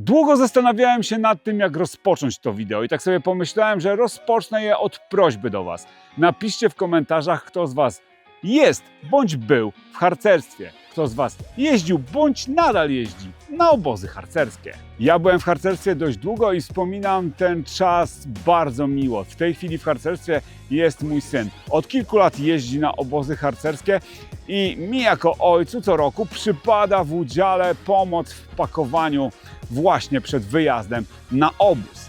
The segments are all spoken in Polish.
Długo zastanawiałem się nad tym, jak rozpocząć to wideo i tak sobie pomyślałem, że rozpocznę je od prośby do Was. Napiszcie w komentarzach, kto z Was jest bądź był w harcerstwie. Kto z Was jeździł bądź nadal jeździ na obozy harcerskie. Ja byłem w harcerstwie dość długo i wspominam ten czas bardzo miło. W tej chwili w harcerstwie jest mój syn. Od kilku lat jeździ na obozy harcerskie i mi jako ojcu co roku przypada w udziale pomoc w pakowaniu właśnie przed wyjazdem na obóz.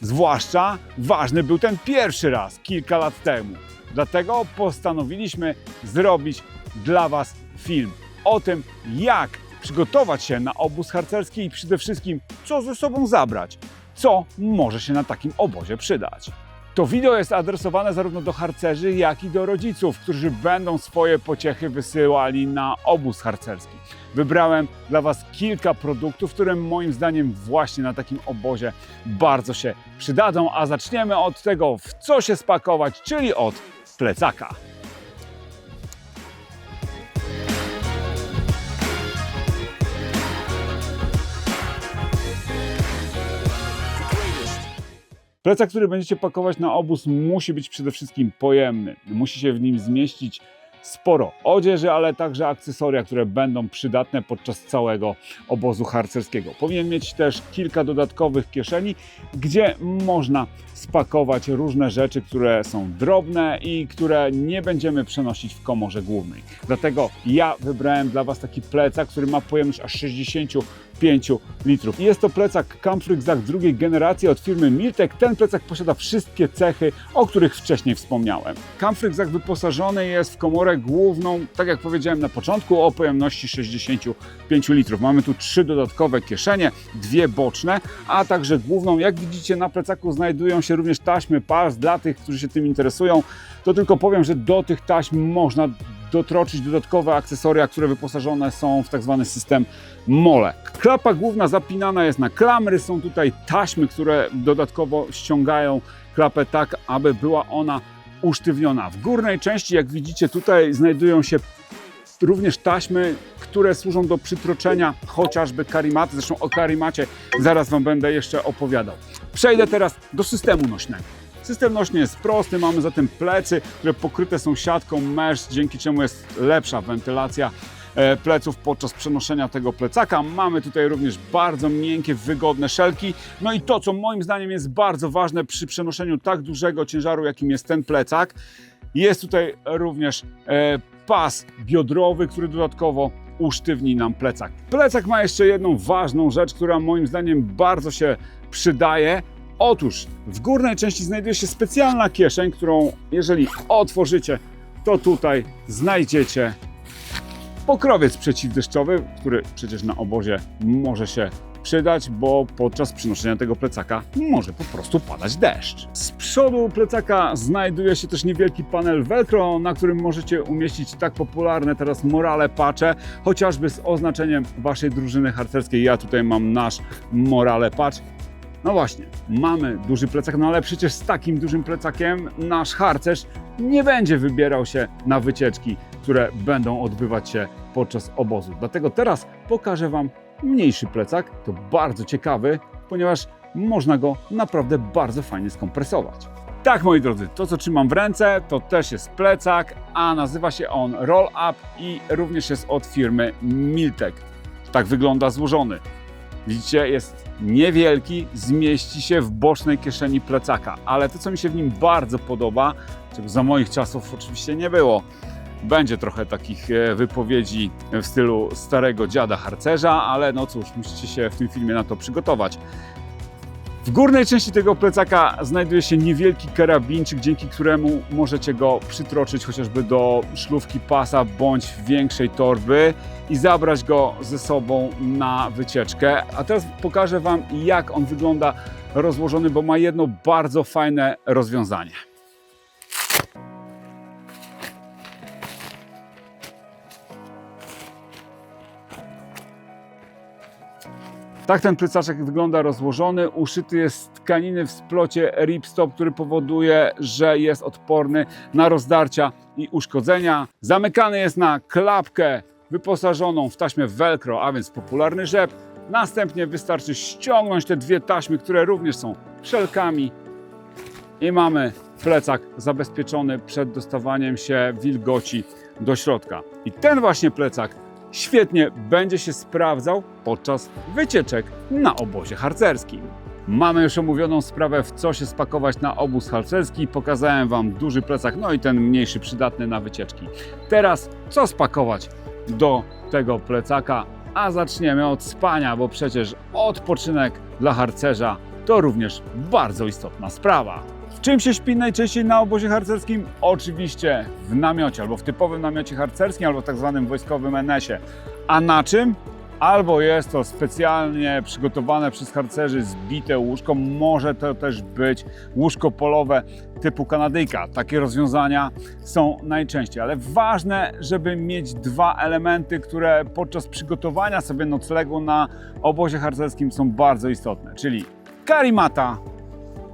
Zwłaszcza ważny był ten pierwszy raz kilka lat temu. Dlatego postanowiliśmy zrobić dla Was film o tym, jak przygotować się na obóz harcerski i przede wszystkim, co ze sobą zabrać, co może się na takim obozie przydać. To wideo jest adresowane zarówno do harcerzy, jak i do rodziców, którzy będą swoje pociechy wysyłali na obóz harcerski. Wybrałem dla Was kilka produktów, które moim zdaniem właśnie na takim obozie bardzo się przydadzą, a zaczniemy od tego, w co się spakować, czyli od plecaka. Plecak, który będziecie pakować na obóz, musi być przede wszystkim pojemny. Musi się w nim zmieścić sporo odzieży, ale także akcesoria, które będą przydatne podczas całego obozu harcerskiego. Powinien mieć też kilka dodatkowych kieszeni, gdzie można spakować różne rzeczy, które są drobne i które nie będziemy przenosić w komorze głównej. Dlatego ja wybrałem dla Was taki plecak, który ma pojemność aż 65 litrów. Jest to plecak Camfrygzak drugiej generacji od firmy Miltek. Ten plecak posiada wszystkie cechy, o których wcześniej wspomniałem. Camfrygzak wyposażony jest w komorę główną, tak jak powiedziałem na początku, o pojemności 65 litrów. Mamy tu trzy dodatkowe kieszenie, dwie boczne, a także główną. Jak widzicie na plecaku znajdują się również taśmy pas dla tych, którzy się tym interesują. To tylko powiem, że do tych taśm można dotroczyć dodatkowe akcesoria, które wyposażone są w tak zwany system mole. Klapa główna zapinana jest na klamry, są tutaj taśmy, które dodatkowo ściągają klapę tak, aby była ona usztywniona. W górnej części, jak widzicie, tutaj znajdują się również taśmy, które służą do przytroczenia chociażby karimaty. Zresztą o karimacie zaraz Wam będę jeszcze opowiadał. Przejdę teraz do systemu nośnego. System nośny jest prosty, mamy zatem plecy, które pokryte są siatką mesh, dzięki czemu jest lepsza wentylacja pleców podczas przenoszenia tego plecaka. Mamy tutaj również bardzo miękkie, wygodne szelki. No i to, co moim zdaniem jest bardzo ważne przy przenoszeniu tak dużego ciężaru, jakim jest ten plecak, jest tutaj również e, pas biodrowy, który dodatkowo usztywni nam plecak. Plecak ma jeszcze jedną ważną rzecz, która moim zdaniem bardzo się przydaje. Otóż w górnej części znajduje się specjalna kieszeń, którą jeżeli otworzycie, to tutaj znajdziecie pokrowiec przeciwdeszczowy, który przecież na obozie może się przydać, bo podczas przynoszenia tego plecaka może po prostu padać deszcz. Z przodu plecaka znajduje się też niewielki panel Velcro, na którym możecie umieścić tak popularne teraz morale patche, chociażby z oznaczeniem waszej drużyny harcerskiej. Ja tutaj mam nasz morale patch. No właśnie, mamy duży plecak, no ale przecież z takim dużym plecakiem nasz harcerz nie będzie wybierał się na wycieczki, które będą odbywać się podczas obozu. Dlatego teraz pokażę Wam mniejszy plecak. To bardzo ciekawy, ponieważ można go naprawdę bardzo fajnie skompresować. Tak, moi drodzy, to co trzymam w ręce, to też jest plecak, a nazywa się on Roll Up i również jest od firmy Miltek. Tak wygląda złożony. Widzicie, jest niewielki, zmieści się w bocznej kieszeni plecaka, ale to, co mi się w nim bardzo podoba, czego za moich czasów oczywiście nie było, będzie trochę takich e, wypowiedzi w stylu starego dziada harcerza, ale no cóż, musicie się w tym filmie na to przygotować. W górnej części tego plecaka znajduje się niewielki karabinczyk, dzięki któremu możecie go przytroczyć chociażby do szlówki pasa bądź większej torby i zabrać go ze sobą na wycieczkę. A teraz pokażę Wam, jak on wygląda rozłożony, bo ma jedno bardzo fajne rozwiązanie. Tak ten plecaczek wygląda rozłożony. Uszyty jest z tkaniny w splocie ripstop, który powoduje, że jest odporny na rozdarcia i uszkodzenia. Zamykany jest na klapkę wyposażoną w taśmę velcro, a więc popularny rzep. Następnie wystarczy ściągnąć te dwie taśmy, które również są szelkami i mamy plecak zabezpieczony przed dostawaniem się wilgoci do środka. I ten właśnie plecak świetnie będzie się sprawdzał podczas wycieczek na obozie harcerskim. Mamy już omówioną sprawę, w co się spakować na obóz harcerski. Pokazałem Wam duży plecak, no i ten mniejszy, przydatny na wycieczki. Teraz co spakować do tego plecaka? A zaczniemy od spania, bo przecież odpoczynek dla harcerza to również bardzo istotna sprawa. W czym się śpi najczęściej na obozie harcerskim? Oczywiście w namiocie, albo w typowym namiocie harcerskim, albo w tak zwanym wojskowym NS-ie. A na czym? Albo jest to specjalnie przygotowane przez harcerzy zbite łóżko, może to też być łóżko polowe typu Kanadyjka. Takie rozwiązania są najczęściej, ale ważne, żeby mieć dwa elementy, które podczas przygotowania sobie noclegu na obozie harcerskim są bardzo istotne, czyli karimata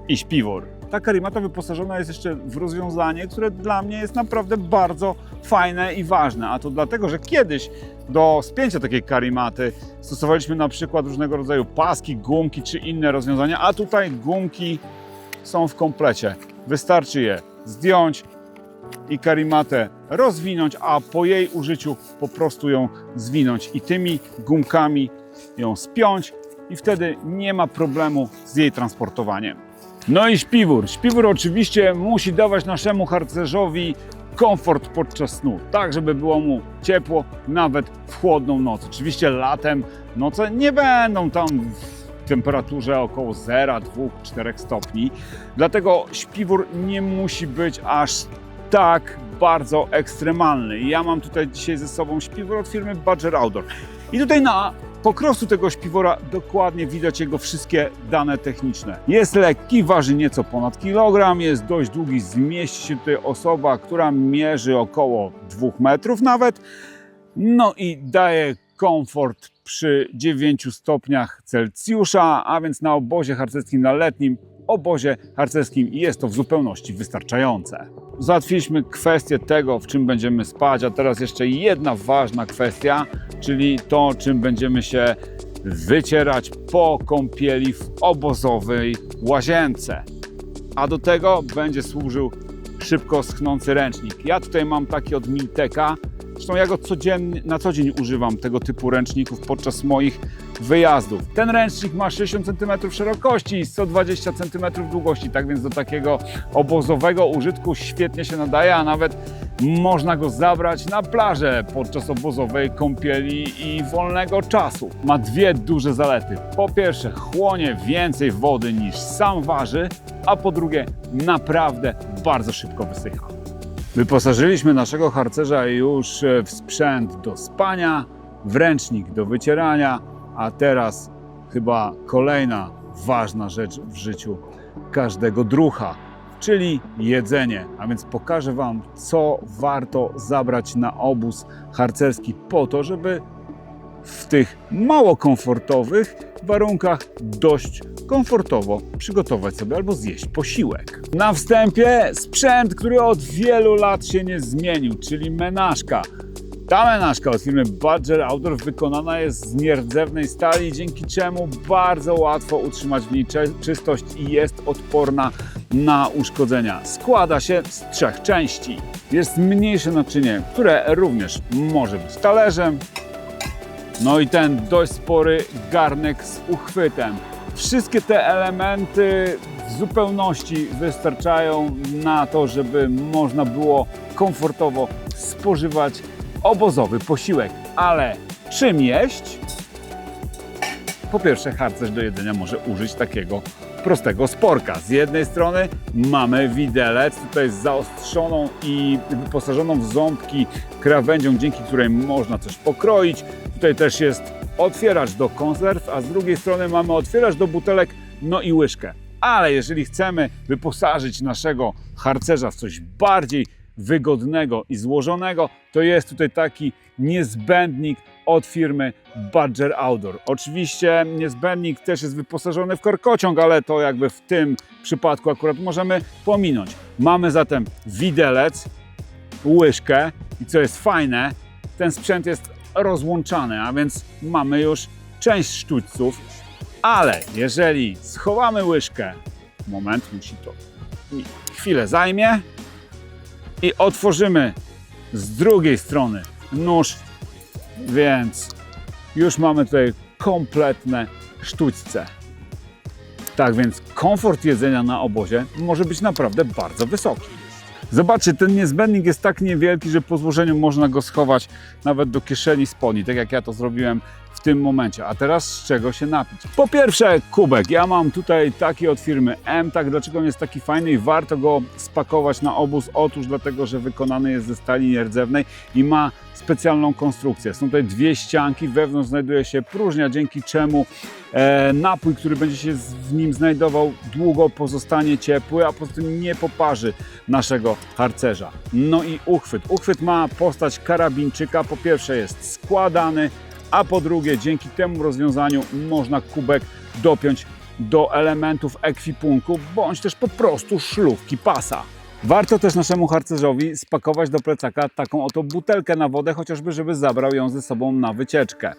i śpiwór. Ta karimata wyposażona jest jeszcze w rozwiązanie, które dla mnie jest naprawdę bardzo fajne i ważne. A to dlatego, że kiedyś do spięcia takiej karimaty stosowaliśmy na przykład różnego rodzaju paski, gumki czy inne rozwiązania, a tutaj gumki są w komplecie. Wystarczy je zdjąć i karimatę rozwinąć, a po jej użyciu po prostu ją zwinąć i tymi gumkami ją spiąć i wtedy nie ma problemu z jej transportowaniem. No i śpiwór. Śpiwór oczywiście musi dawać naszemu harcerzowi komfort podczas snu, tak żeby było mu ciepło nawet w chłodną noc. Oczywiście latem noce nie będą tam w temperaturze około 0, 2, 4 stopni. Dlatego śpiwór nie musi być aż tak bardzo ekstremalny. Ja mam tutaj dzisiaj ze sobą śpiwór od firmy Badger Outdoor. I tutaj na pokrosu tego śpiwora dokładnie widać jego wszystkie dane techniczne. Jest lekki, waży nieco ponad kilogram, jest dość długi, zmieści się tutaj osoba, która mierzy około 2 metrów nawet. No i daje komfort przy 9 stopniach Celsjusza, a więc na obozie harcerskim, na letnim obozie harcerskim jest to w zupełności wystarczające. Załatwiliśmy kwestię tego, w czym będziemy spać, a teraz jeszcze jedna ważna kwestia, czyli to, czym będziemy się wycierać po kąpieli w obozowej łazience. A do tego będzie służył szybko schnący ręcznik. Ja tutaj mam taki od Milteka. Zresztą ja go codziennie, na co dzień używam tego typu ręczników podczas moich wyjazdów. Ten ręcznik ma 60 cm szerokości i 120 cm długości, tak więc do takiego obozowego użytku świetnie się nadaje, a nawet można go zabrać na plażę podczas obozowej kąpieli i wolnego czasu. Ma dwie duże zalety. Po pierwsze, chłonie więcej wody niż sam waży, a po drugie, naprawdę bardzo szybko wysycha. Wyposażyliśmy naszego harcerza już w sprzęt do spania, w ręcznik do wycierania, a teraz chyba kolejna ważna rzecz w życiu każdego drucha, czyli jedzenie. A więc pokażę Wam, co warto zabrać na obóz harcerski po to, żeby w tych mało komfortowych warunkach dość komfortowo przygotować sobie albo zjeść posiłek. Na wstępie sprzęt, który od wielu lat się nie zmienił, czyli menażka. Ta menażka od firmy Badger Outdoor wykonana jest z nierdzewnej stali, dzięki czemu bardzo łatwo utrzymać w niej czystość i jest odporna na uszkodzenia. Składa się z trzech części. Jest mniejsze naczynie, które również może być talerzem, no i ten dość spory garnek z uchwytem. Wszystkie te elementy w zupełności wystarczają na to, żeby można było komfortowo spożywać obozowy posiłek. Ale czym jeść? Po pierwsze, harcerz do jedzenia może użyć takiego prostego sporka. Z jednej strony mamy widelec, tutaj z zaostrzoną i wyposażoną w ząbki krawędzią, dzięki której można coś pokroić. Tutaj też jest otwieracz do konserw, a z drugiej strony mamy otwieracz do butelek, no i łyżkę. Ale jeżeli chcemy wyposażyć naszego harcerza w coś bardziej wygodnego i złożonego, to jest tutaj taki niezbędnik od firmy Badger Outdoor. Oczywiście niezbędnik też jest wyposażony w korkociąg, ale to jakby w tym przypadku akurat możemy pominąć. Mamy zatem widelec, łyżkę i co jest fajne, ten sprzęt jest rozłączany, a więc mamy już część sztućców, ale jeżeli schowamy łyżkę, moment, musi to chwilę zajmie i otworzymy z drugiej strony nóż, więc już mamy tutaj kompletne sztućce. Tak więc komfort jedzenia na obozie może być naprawdę bardzo wysoki. Zobaczcie, ten niezbędnik jest tak niewielki, że po złożeniu można go schować nawet do kieszeni spodni, tak jak ja to zrobiłem tym momencie. A teraz z czego się napić? Po pierwsze kubek. Ja mam tutaj taki od firmy M. Tak, dlaczego on jest taki fajny i warto go spakować na obóz? Otóż dlatego, że wykonany jest ze stali nierdzewnej i ma specjalną konstrukcję. Są tutaj dwie ścianki, wewnątrz znajduje się próżnia, dzięki czemu e, napój, który będzie się w nim znajdował, długo pozostanie ciepły, a poza tym nie poparzy naszego harcerza. No i uchwyt. Uchwyt ma postać karabinczyka. Po pierwsze jest składany, a po drugie dzięki temu rozwiązaniu można kubek dopiąć do elementów ekwipunku, bądź też po prostu szlówki pasa. Warto też naszemu harcerzowi spakować do plecaka taką oto butelkę na wodę, chociażby żeby zabrał ją ze sobą na wycieczkę.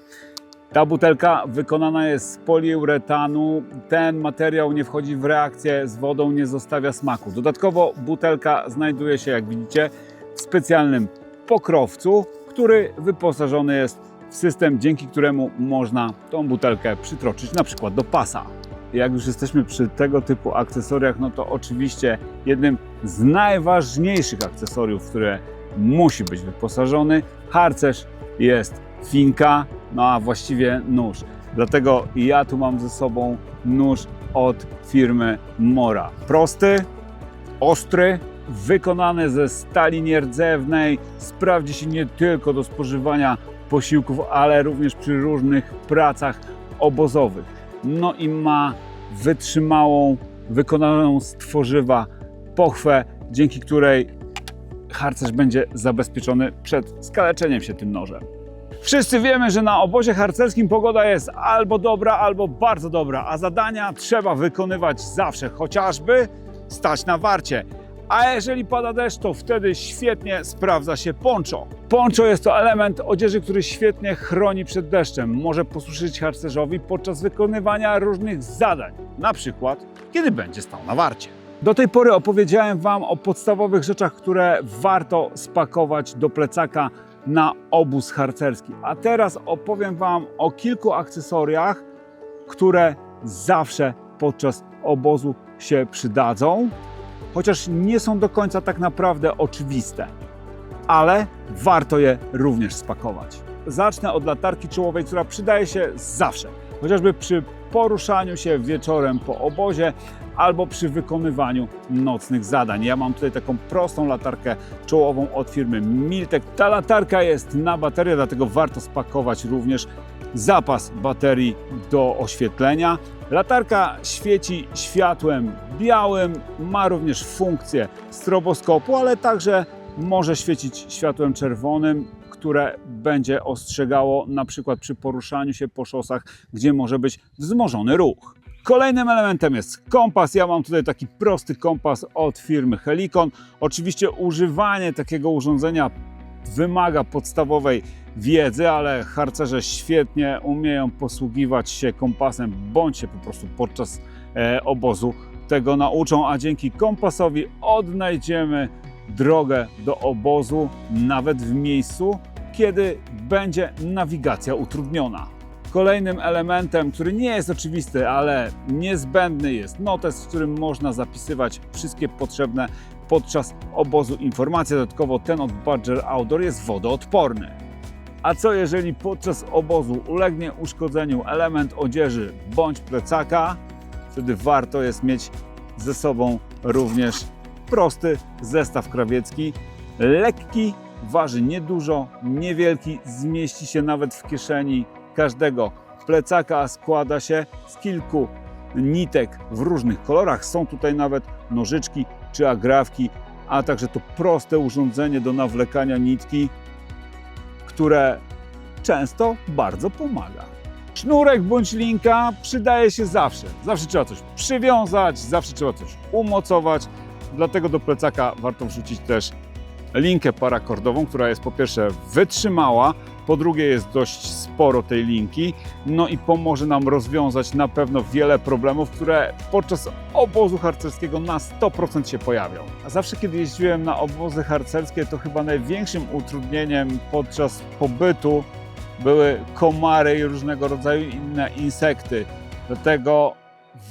Ta butelka wykonana jest z poliuretanu. Ten materiał nie wchodzi w reakcję z wodą, nie zostawia smaku. Dodatkowo butelka znajduje się, jak widzicie, w specjalnym pokrowcu, który wyposażony jest system, dzięki któremu można tą butelkę przytroczyć na przykład do pasa. Jak już jesteśmy przy tego typu akcesoriach, no to oczywiście jednym z najważniejszych akcesoriów, które musi być wyposażony harcerz jest finka, no a właściwie nóż. Dlatego ja tu mam ze sobą nóż od firmy Mora. Prosty, ostry, wykonany ze stali nierdzewnej, sprawdzi się nie tylko do spożywania posiłków, ale również przy różnych pracach obozowych. No i ma wytrzymałą, wykonaną z tworzywa pochwę, dzięki której harcerz będzie zabezpieczony przed skaleczeniem się tym nożem. Wszyscy wiemy, że na obozie harcerskim pogoda jest albo dobra, albo bardzo dobra, a zadania trzeba wykonywać zawsze, chociażby stać na warcie. A jeżeli pada deszcz, to wtedy świetnie sprawdza się poncho. Poncho jest to element odzieży, który świetnie chroni przed deszczem. Może posłużyć harcerzowi podczas wykonywania różnych zadań, na przykład kiedy będzie stał na warcie. Do tej pory opowiedziałem Wam o podstawowych rzeczach, które warto spakować do plecaka na obóz harcerski. A teraz opowiem Wam o kilku akcesoriach, które zawsze podczas obozu się przydadzą, chociaż nie są do końca tak naprawdę oczywiste, ale warto je również spakować. Zacznę od latarki czołowej, która przydaje się zawsze, chociażby przy poruszaniu się wieczorem po obozie albo przy wykonywaniu nocnych zadań. Ja mam tutaj taką prostą latarkę czołową od firmy Miltek. Ta latarka jest na baterię, dlatego warto spakować również zapas baterii do oświetlenia. Latarka świeci światłem białym, ma również funkcję stroboskopu, ale także może świecić światłem czerwonym, które będzie ostrzegało na przykład przy poruszaniu się po szosach, gdzie może być wzmożony ruch. Kolejnym elementem jest kompas. Ja mam tutaj taki prosty kompas od firmy Helicon. Oczywiście używanie takiego urządzenia wymaga podstawowej wiedzy, ale harcerze świetnie umieją posługiwać się kompasem, bądź się po prostu podczas e, obozu tego nauczą, a dzięki kompasowi odnajdziemy drogę do obozu, nawet w miejscu, kiedy będzie nawigacja utrudniona. Kolejnym elementem, który nie jest oczywisty, ale niezbędny jest notes, w którym można zapisywać wszystkie potrzebne podczas obozu informacje. Dodatkowo ten od Badger Outdoor jest wodoodporny. A co jeżeli podczas obozu ulegnie uszkodzeniu element odzieży bądź plecaka? Wtedy warto jest mieć ze sobą również prosty zestaw krawiecki, lekki, waży niedużo, niewielki, zmieści się nawet w kieszeni każdego plecaka, składa się z kilku nitek w różnych kolorach. Są tutaj nawet nożyczki czy agrafki, a także to proste urządzenie do nawlekania nitki, które często bardzo pomaga. Sznurek bądź linka przydaje się zawsze. Zawsze trzeba coś przywiązać, zawsze trzeba coś umocować. Dlatego do plecaka warto wrzucić też linkę parakordową, która jest po pierwsze wytrzymała, Po drugie jest dość sporo tej linki, no i pomoże nam rozwiązać na pewno wiele problemów, które podczas obozu harcerskiego na 100% się pojawią. A zawsze kiedy jeździłem na obozy harcerskie, to chyba największym utrudnieniem podczas pobytu były komary i różnego rodzaju inne insekty. Dlatego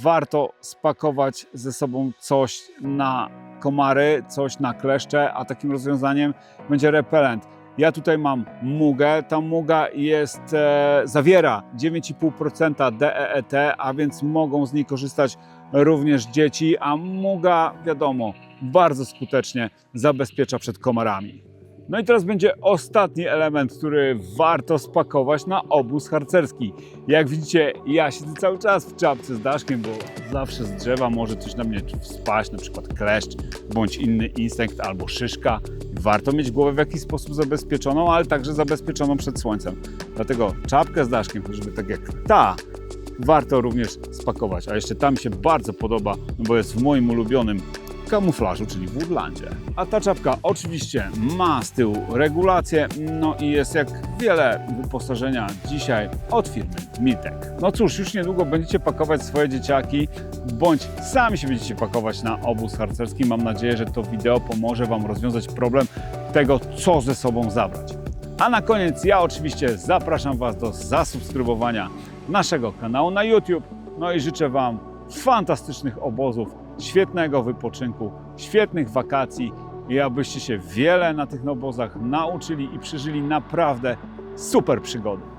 warto spakować ze sobą coś na komary, coś na kleszcze, a takim rozwiązaniem będzie repelent. Ja tutaj mam mugę. Ta muga jest, e, zawiera 9,5% DEET, a więc mogą z niej korzystać również dzieci, a muga, wiadomo, bardzo skutecznie zabezpiecza przed komarami. No i teraz będzie ostatni element, który warto spakować na obóz harcerski. Jak widzicie, ja siedzę cały czas w czapce z daszkiem, bo zawsze z drzewa może coś na mnie spaść, na przykład kleszcz bądź inny insekt albo szyszka. Warto mieć głowę w jakiś sposób zabezpieczoną, ale także zabezpieczoną przed słońcem. Dlatego czapkę z daszkiem, chociażby tak jak ta, warto również spakować. A jeszcze ta mi się bardzo podoba, no bo jest w moim ulubionym kamuflażu, czyli w Woodlandzie. A ta czapka oczywiście ma z tyłu regulację, no i jest jak wiele wyposażenia dzisiaj od firmy Miltek. No cóż, już niedługo będziecie pakować swoje dzieciaki, bądź sami się będziecie pakować na obóz harcerski. Mam nadzieję, że to wideo pomoże Wam rozwiązać problem tego, co ze sobą zabrać. A na koniec ja oczywiście zapraszam Was do zasubskrybowania naszego kanału na YouTube. No i życzę Wam fantastycznych obozów, świetnego wypoczynku, świetnych wakacji i abyście się wiele na tych obozach nauczyli i przeżyli naprawdę super przygody.